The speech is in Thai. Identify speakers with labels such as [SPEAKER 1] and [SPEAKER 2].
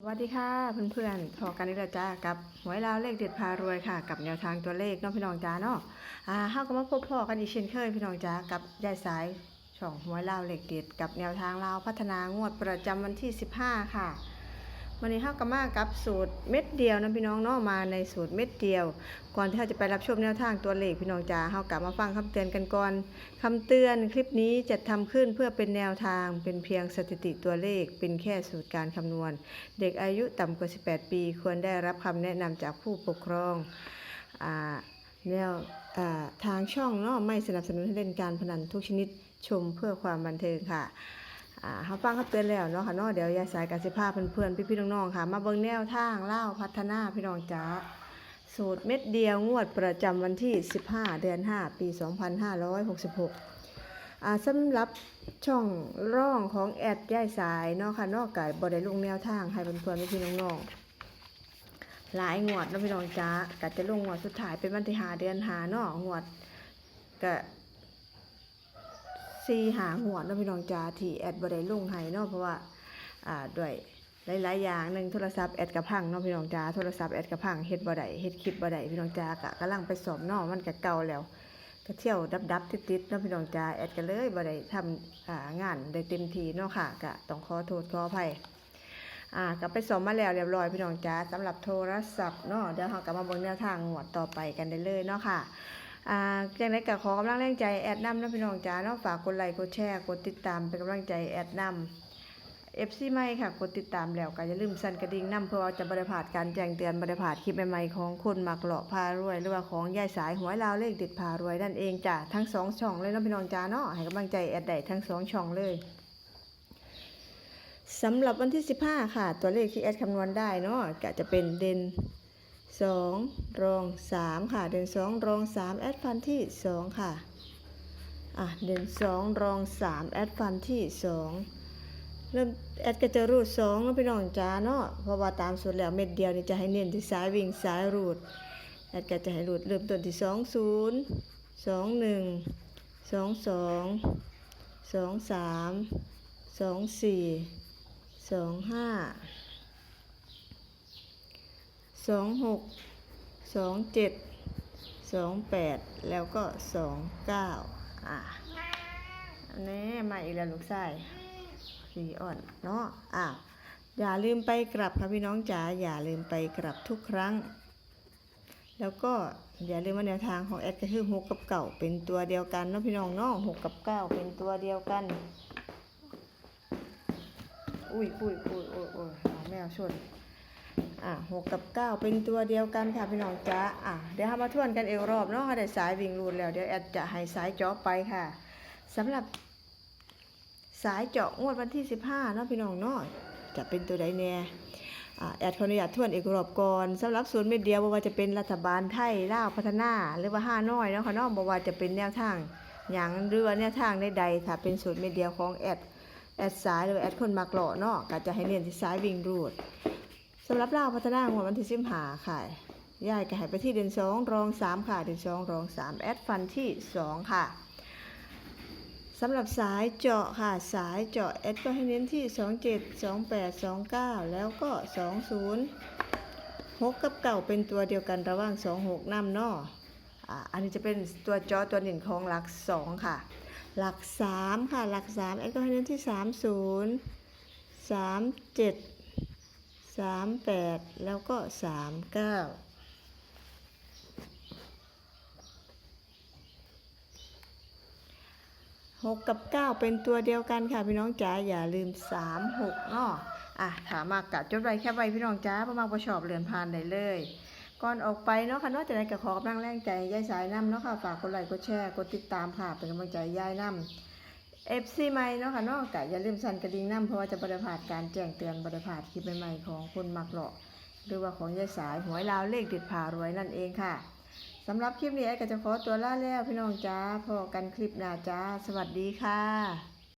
[SPEAKER 1] สวัสดีค่ะเพื่อนๆพอกันนี่ละจ้ากับหวยลาวเลขเด็ดพารวยค่ะ กับแนวทางตัวเลขน้องพี่น้องจ้าเนาะอ่าเข้าก็มาพบพ่อกันอีกเช่นเคยพี่น้องจ้ากับยายสายช่องหวยลาวเลขเด็ดกับแนวทางลาวพัฒนางวดประจำวันที่ 15 ค่ะ วันนี้เฮาก็มากับสูตรเม็ดเดียวนะพี่น้องเนาะมาในสูตรเม็ดเดียว ก่อนที่เราจะไปรับชมแนวทางตัวเลขพี่น้องจ้าเฮากลับมาฟังคำเตือนกันก่อนคำเตือนคลิปนี้จะทำขึ้นเพื่อเป็นแนวทางเป็นเพียงสถิติตัวเลข เป็นแค่สูตรการคำนวณ เด็กอายุต่ำกว่า 18 ปี ควรได้รับคำแนะนำจากผู้ปกครองอาแนวทางช่องเนาะไม่สนับสนุนให้เล่นการพนันทุกชนิดชมเพื่อความบันเทิงค่ะ อ่าเขาฟังเขาเตือนแล้วเนาะค่ะเนาะเดี๋ยวยายสายกับสิภาเพื่อนๆพี่ๆน้องๆค่ะ มาเบิ่งแนวทางเล่าพัฒนาพี่น้องจ๋าสูตรเม็ดเดียวงวดประจำวันที่ 15 เดือน 5 ปี 2566อ่าสำหรับช่องร่องของแอดย่ายสายเนาะค่ะนอกไก่บได้ลงแนวทางให้เพื่อนๆพี่ๆน้องๆหลายงวดเนาะพี่น้องจ้าก็จะลงงวดสุดท้ายเป็นวันที่หาเดือนหาเนาะงวดก็ สี่หางวเนาะพี่น้องจ้าที่แอดบได้ลงให้เนาะเพราะว่าอ่าด้วยหลายๆอย่างหนึ่งโทรศัพท์แอดกระพังเนาะพี่น้องจ้าโทรศัพท์แอดกระพังเฮ็ดบ่ได้เฮ็ดคลิปบ่ได้พี่น้องจ้ากะกำลังไปสอบเนาะมันก็เก่าแล้วก็เที่ยวดับๆติดๆเนาะพี่น้องจ้าแอดก็เลยบ่ได้ทำอ่างานได้เต็มทีเนาะค่ะก็ต้องขอโทษขออภัยอ่าก็ไปสอบมาแล้วเรียบร้อยพี่น้องจ้าสำหรับโทรศัพท์เนาะเดี๋ยวเราก็มาเบิ่งแนวทางงวดต่อไปกันได้เลยเนาะค่ะ อ่าจังไดก็ขอกำลังแรงใจแอดนำนะพี่น้องจ้าเนาะฝากกดไลค์กดแชร์กดติดตามเป็นกำลังใจแอดนำเอฟซีใหม่ค่ะกดติดตามแล้วก็อย่าลืมสั่นกระดิ่งนำเพื่อาจะบริพาดการแจ้งเตือนบริพาดคลิปใหม่ๆของคนมักเลาะพารวย หรือว่าของยายสายหวยลาวเลขเด็ดพารวยนั่นเองจ้ะทั้งสองช่องเลยเนาะพี่น้องจ้าเนาะให้กำลังใจแอดได้ทั้งสองช่องเลยสำหรับวันที่ 15 ค่ะ ตัวเลขที่แอดคำนวณได้เนาะก็จะเป็นเด่น 2 รอง 3 ค่ะ เด่น 2 รอง 3 แอดฟันที่ 2 ค่ะ อะ เด่น 2 รอง 3 แอดฟันที่ 2 เริ่มแอดก็จะรูดสองเนาะพี่น้องจ้าเนาะ เพราะว่าตามสูตรแล้วเม็ดเดียวนี่จะให้เน้นที่สายวิ่งสายรูด แอดก็จะให้รูดเริ่มต้นที่สองศูนย์สองหนึ่ง สองหกสองเจ็ดสองแปดแล้วก็สองเก้าอะอันนี้มาอีกแล้วลูกชายสีอ่อนเนาะอะอย่าลืมไปกลับค่ะพี่น้องจ๋าอย่าลืมไปกลับทุกครั้ง แล้วก็อย่าลืมว่าแนวทางของแอดก็คือหกกับเก่าเป็นตัวเดียวกันเนาะพี่น้องเนาะหกกับเก้าเป็นตัวเดียวกัน อุ้ยอุ้ยอุ้ยอุ้ยอุ้ยแมวชน อะหกกับเก้าเป็นตัวเดียวกันค่ะพี่น้องจ๋าอะเดี๋ยวเรามาทวนกันเอีกรอบเนาะได้สายวิ่งรูดแล้วเดี๋ยวแอดจะให้สายเจาะไปค่ะสำหรับสายเจาะงวดวันที่ 15เนาะพี่น้องเนาะจะเป็นตัวใดแน่อ่าแอดขออนุญาตทวนอีกรอบก่อนสำหรับศูนย์เม็ดเดียวบ่ว่าจะเป็นรัฐบาลไทยลาวพัฒนา หรือว่าห้าน้อยเนาะค่ะเนาะบ่ว่าจะเป็นแนวทางอย่างเรือแนวทางใดๆถ้าเป็นศูนย์เม็ดเดียวของแอดแอดสายหรือแอดคนมักเลาะเนาะก็จะให้เน้นที่สายวิ่งรูด สำหรับลาพัฒนางวดวันที่15ค่ะย้ายก็ให้ไปที่เดือน2รอง3ค่ะเดือน2รอง3แอดฟันที่2ค่ะสำหรับสายเจาะค่ะสายเจาะแอดก็ให้เน้นที่ 27 28 29 แล้วก็ 20 6 กับเก่าเป็นตัวเดียวกันระหว่าง 26นำเนาะอ่าอันนี้จะเป็นตัวเจาะตัวหนึ่งของหลัก 2 ค่ะ หลัก 3 ค่ะหลัก 3 แอดก็ให้เน้นที่ 30 37 38แล้วก็39หกกับเก้าเป็นตัวเดียวกันค่ะพี่น้องจ๋าอย่าลืมสามหกเนาะอะถามมากกับจดไว้แค่ไว้พี่น้องจ๋าประมาณประชอบเรือนพานได้เลยก่อนออกไปเนาะค่ะเนอกจากนั้นก็ขอกำลังแรงใจยายสายน้ำเนาะค่ะฝากกดไลค์กดแชร์กดติดตามค่ะเป็นกำลังใจยายน้ำ เอฟซีใหม่เนาะค่ะเนอกจากอย่าลืมสั่นกระดิ่งน้ำเพราะว่าจะบริพาดการแจ้งเตือนบริพาดคลิปใหม่ๆของคุณมักเลาะหรือว่าของยายสายหวยลาวเลขเด็ดผ่ารวยนั่นเองค่ะสำหรับคลิปนี้ไอ้ก็จะขอตัวลาแล้วพี่น้องจ้าพอกันคลิปหน้าจ้า สวัสดีค่ะ